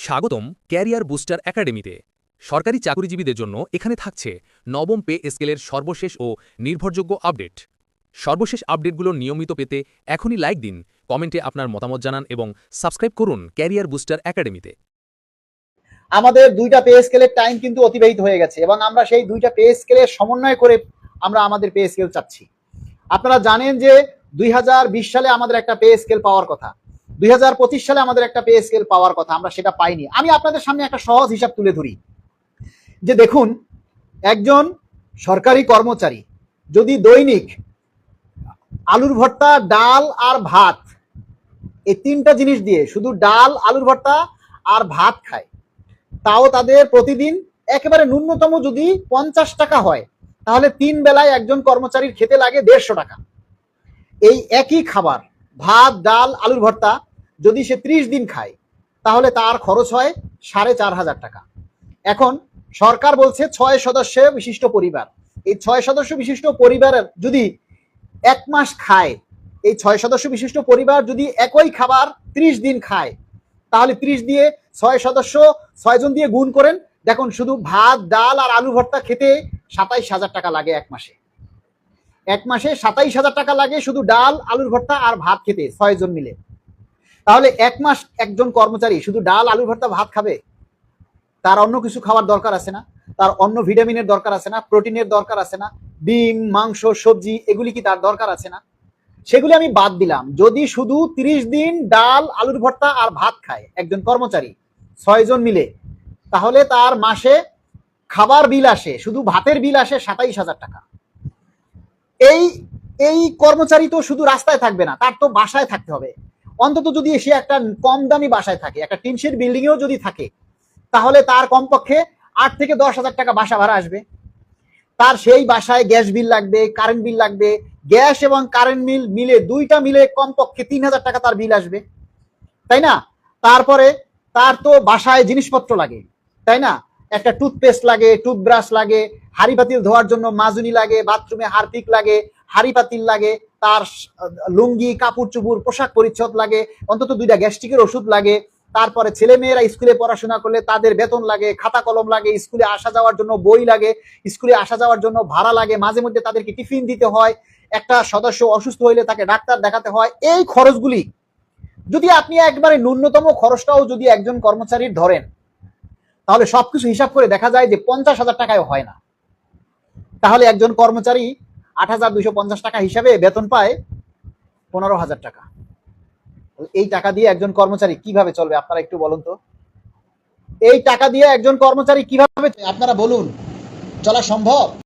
স্বাগতম career booster একাডেমিতে। সরকারি চাকরিজীবীদের জন্য এখানে থাকছে নবম পে স্কেলের সর্বশেষ ও নির্ভরযোগ্য আপডেট। সর্বশেষ আপডেটগুলো নিয়মিত পেতে এখনই লাইক দিন, কমেন্টে আপনার মতামত জানান এবং সাবস্ক্রাইব করুন ক্যারিয়ার বুস্টার একাডেমিতে। আমাদের দুইটা পে স্কেলের টাইম কিন্তু অতিবাহিত হয়ে গেছে এবং আমরা সেই দুইটা পে স্কেলের সমন্বয় করে আমরা আমাদের পে স্কেল চাচ্ছি। আপনারা জানেন যে দুই হাজার বিশ সালে আমাদের একটা পে স্কেল পাওয়ার কথা। দুই হাজার পঁচিশ সালে আমাদের একটা পে স্কেল পাওয়ার কথা, আমরা সেটা পাইনি। আমি আপনাদের সামনে একটা সহজ হিসাব তুলে ধরি। যে দেখুন, একজন সরকারি কর্মচারী যদি দৈনিক আলুর ভর্তা, ডাল আর ভাত, এই তিনটা জিনিস দিয়ে শুধু ডাল, আলুর ভর্তা আর ভাত খায়, তাও তাদের প্রতিদিন একেবারে ন্যূনতম যদি পঞ্চাশ টাকা হয়, তাহলে তিন বেলায় একজন কর্মচারীর খেতে লাগে দেড়শো টাকা। এই একই খাবার, ভাত, ডাল, আলুর ভর্তা যদি সে ত্রিশ দিন খায়, তাহলে তার খরচ হয় সাড়ে চার হাজার টাকা। এখন সরকার বলছে ছয় সদস্য বিশিষ্ট পরিবার। এই ছয় সদস্য বিশিষ্ট পরিবারের যদি এক মাস খায়, এই ছয় সদস্য বিশিষ্ট পরিবার যদি একই খাবার ত্রিশ দিন খায়, তাহলে ত্রিশ দিয়ে ছয় সদস্য ছয়জন দিয়ে গুণ করেন। দেখুন, শুধু ভাত, ডাল আর আলু ভর্তা খেতে সাতাইশ হাজার টাকা লাগে এক মাসে। এক মাসে সাতাইশ হাজার টাকা লাগে শুধু ডাল, আলুর ভর্তা আর ভাত খেতে ছয়জন মিলে। তাহলে এক মাস একজন কর্মচারী শুধু ডাল, আলুর ভর্তা, ভাত খাবে? তার অন্য কিছু খাওয়ার দরকার আছে না? তার অন্য ভিটামিনের দরকার আছে না? প্রোটিনের দরকার আছে না? ডিম, মাংস, সবজি, এগুলি কি তার দরকার আছে না? সেগুলি আমি বাদ দিলাম। যদি শুধু তিরিশ দিন ডাল, আলুর ভর্তা আর ভাত খায় একজন কর্মচারী ছয়জন মিলে, তাহলে তার মাসে খাবার বিল আসে, শুধু ভাতের বিল আসে সাতাইশ হাজার টাকা। এই এই কর্মচারী তো শুধু রাস্তায় থাকবে না, তার তো বাসায় থাকতে হবে। অন্তত যদি সে একটা কম দামি বাসায় থাকে, একটা টিনশেড বিল্ডিং এও যদি থাকে, তাহলে তার কমপক্ষে আট থেকে দশ হাজার টাকা বাসা ভাড়া আসবে। তার সেই বাসায় গ্যাস বিল লাগবে, কারেন্ট বিল লাগবে, গ্যাস এবং কারেন্ট বিল মিলে দুইটা মিলে কমপক্ষে তিন হাজার টাকা তার বিল আসবে। তাই না? তারপরে তার তো বাসায় জিনিসপত্র লাগে, তাই না? একটা টুথপেস্ট লাগে টুথব্রাশ লাগে, হাড়ি পাতিল ধোয়ার জন্য মাজুনি লাগে, বাথরুমে হারপিক লাগে, হাড়ি পাতিল লাগে তার লুঙ্গি, কাপড়, চুপুর, পোশাক পরিচ্ছদ লাগে, অন্তত দুইটা গ্যাস্ট্রিকের ওষুধ লাগে। তারপরে ছেলে মেয়েরা স্কুলে পড়াশোনা করলে তাদের বেতন লাগে, খাতা কলম লাগে, স্কুলে আসা যাওয়ার জন্য বই লাগে, স্কুলে আসা যাওয়ার জন্য ভাড়া লাগে, মাঝে মধ্যে তাদেরকে টিফিন দিতে হয়, একটা সদস্য অসুস্থ হইলে তাকে ডাক্তার দেখাতে হয়। এই খরচগুলি যদি আপনি একবারে ন্যূনতম খরচটাও যদি একজন কর্মচারীর ধরেন, তাহলে সবকিছু হিসাব করে দেখা যায় যে পঞ্চাশ হাজার টাকায় হয় না। তাহলে একজন কর্মচারী আট হাজার পঞ্চাশ টাকা হিসাবে বেতন পায় পনেরো হাজার টাকা। এই টাকা দিয়ে একজন কর্মচারী কীভাবে চলবে, আপনারা একটু বলুন তো। এই টাকা দিয়ে একজন কর্মচারী কীভাবে আপনারা বলুন। চলা সম্ভব?